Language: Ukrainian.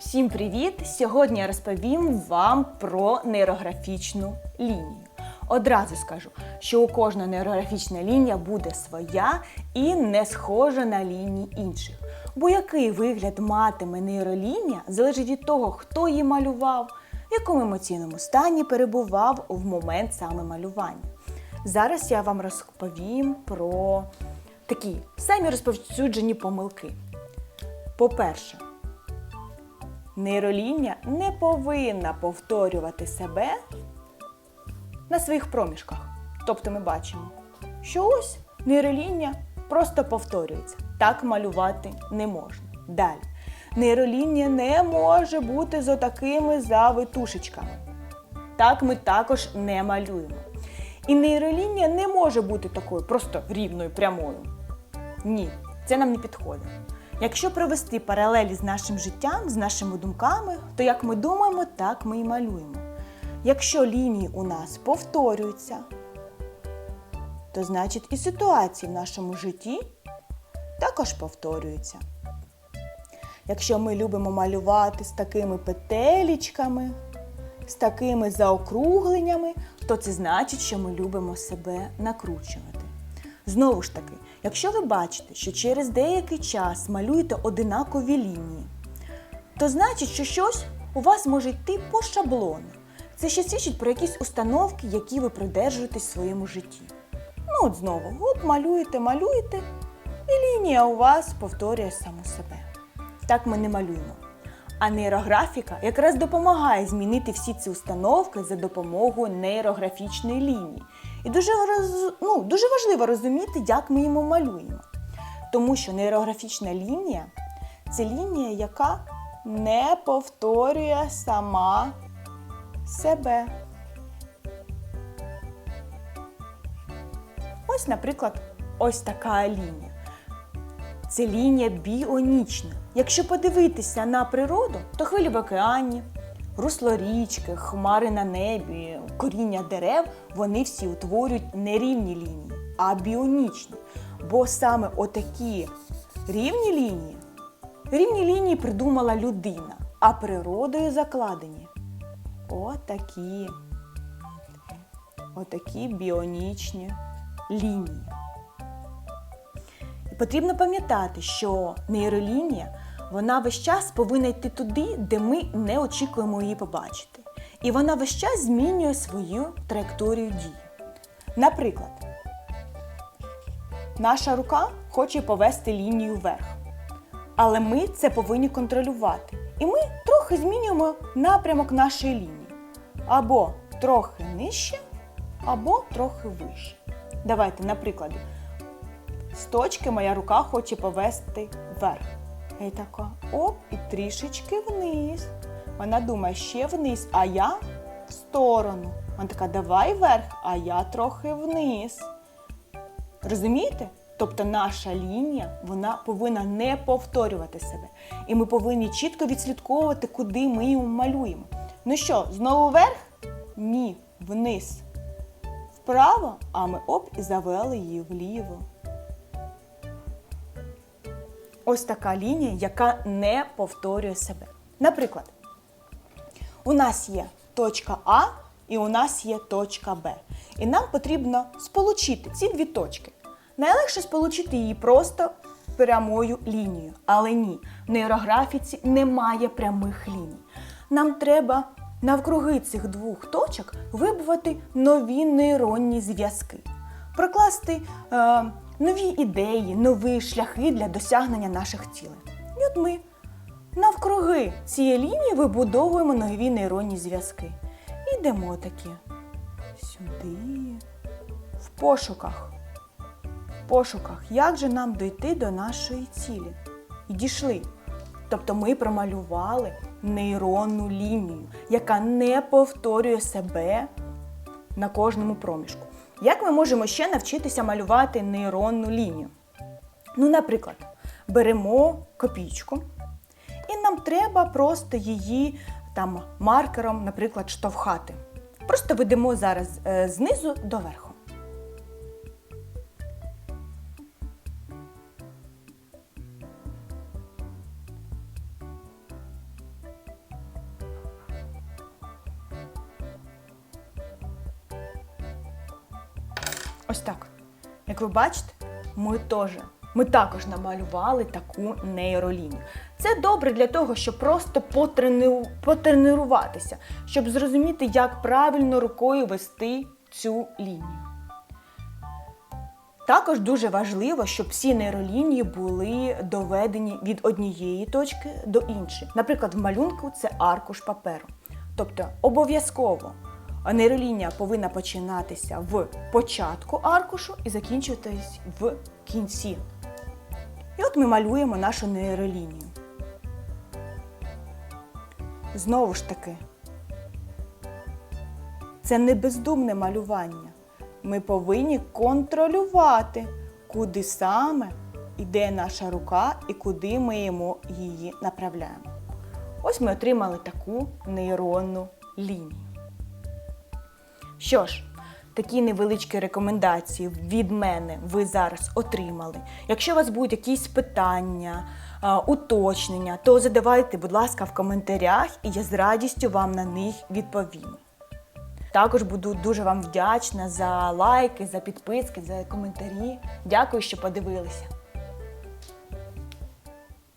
Всім привіт! Сьогодні я розповім вам про нейрографічну лінію. Одразу скажу, що у кожної нейрографічна лінія буде своя і не схожа на лінії інших. Бо який вигляд матиме нейролінія залежить від того, хто її малював, в якому емоційному стані перебував в момент саме малювання. Зараз я вам розповім про такі самі розповсюджені помилки. По-перше, нейролінія не повинна повторювати себе на своїх проміжках. Тобто ми бачимо, що ось нейролінія просто повторюється. Так малювати не можна. Далі. Нейролінія не може бути з отакими завитушечками. Так ми також не малюємо. І нейролінія не може бути такою просто рівною, прямою. Ні, це нам не підходить. Якщо провести паралелі з нашим життям, з нашими думками, то як ми думаємо, так ми і малюємо. Якщо лінії у нас повторюються, то значить і ситуації в нашому житті також повторюються. Якщо ми любимо малювати з такими петелічками, з такими заокругленнями, то це значить, що ми любимо себе накручувати. Знову ж таки, якщо ви бачите, що через деякий час малюєте одинакові лінії, то значить, що щось у вас може йти по шаблону. Це ще свідчить про якісь установки, які ви придержуєтесь в своєму житті. Ну, от знову, от малюєте, малюєте, і лінія у вас повторює саму себе. Так ми не малюємо. А нейрографіка якраз допомагає змінити всі ці установки за допомогою нейрографічної лінії. І дуже, ну, дуже важливо розуміти, як ми йому малюємо. Тому що нейрографічна лінія це лінія, яка не повторює сама себе. Ось, наприклад, ось така лінія. Це лінія біонічна. Якщо подивитися на природу, то хвилі в океані, русло річки, хмари на небі, коріння дерев, вони всі утворюють не рівні лінії, а біонічні. Бо саме отакі рівні лінії, рівні лінії придумала людина, а природою закладені отакі, отакі біонічні лінії. І потрібно пам'ятати, що нейролінія вона весь час повинна йти туди, де ми не очікуємо її побачити. І вона весь час змінює свою траєкторію дії. Наприклад, наша рука хоче повести лінію вверх. Але ми це повинні контролювати. І ми трохи змінюємо напрямок нашої лінії. Або трохи нижче, або трохи вище. Давайте, наприклад, з точки моя рука хоче повести вверх. І така оп, і трішечки вниз. Вона думає, ще вниз, а я в сторону. Вона така, давай вверх, а я трохи вниз. Розумієте? Тобто наша лінія вона повинна не повторювати себе. І ми повинні чітко відслідковувати, куди ми її малюємо. Ну що, знову вверх? Ні, вниз. Вправо, а ми оп і завели її вліво. Ось така лінія, яка не повторює себе. Наприклад, у нас є точка А і у нас є точка Б. І нам потрібно сполучити ці дві точки. Найлегше сполучити її просто прямою лінією. Але ні, в нейрографіці немає прямих ліній. Нам треба навкруги цих двох точок вибувати нові нейронні зв'язки, прокласти е, нові ідеї, нові шляхи для досягнення наших цілей. І от ми навкруги цієї лінії вибудовуємо нові нейронні зв'язки. Йдемо такі сюди, в пошуках. В пошуках, як же нам дойти до нашої цілі? І дійшли. Тобто ми промалювали нейронну лінію, яка не повторює себе на кожному проміжку. Як ми можемо ще навчитися малювати нейронну лінію? Ну, наприклад, беремо копійку, і нам треба просто її там маркером, наприклад, штовхати. Просто ведемо зараз е, знизу до верху. Ось так. Як ви бачите, ми теж. Ми також намалювали таку нейролінію. Це добре для того, щоб просто потрену- потренуватися, щоб зрозуміти, як правильно рукою вести цю лінію. Також дуже важливо, щоб всі нейролінії були доведені від однієї точки до іншої. Наприклад, в малюнку це аркуш паперу. Тобто обов'язково нейролінія повинна починатися в початку аркушу і закінчуватись в кінці. І от ми малюємо нашу нейролінію. Знову ж таки, це не бездумне малювання. Ми повинні контролювати, куди саме йде наша рука і куди ми її направляємо. Ось ми отримали таку нейронну лінію. Що ж, такі невеличкі рекомендації від мене ви зараз отримали. Якщо у вас будуть якісь питання, уточнення, то задавайте, будь ласка, в коментарях, і я з радістю вам на них відповім. Також буду дуже вам вдячна за лайки, за підписки, за коментарі. Дякую, що подивилися.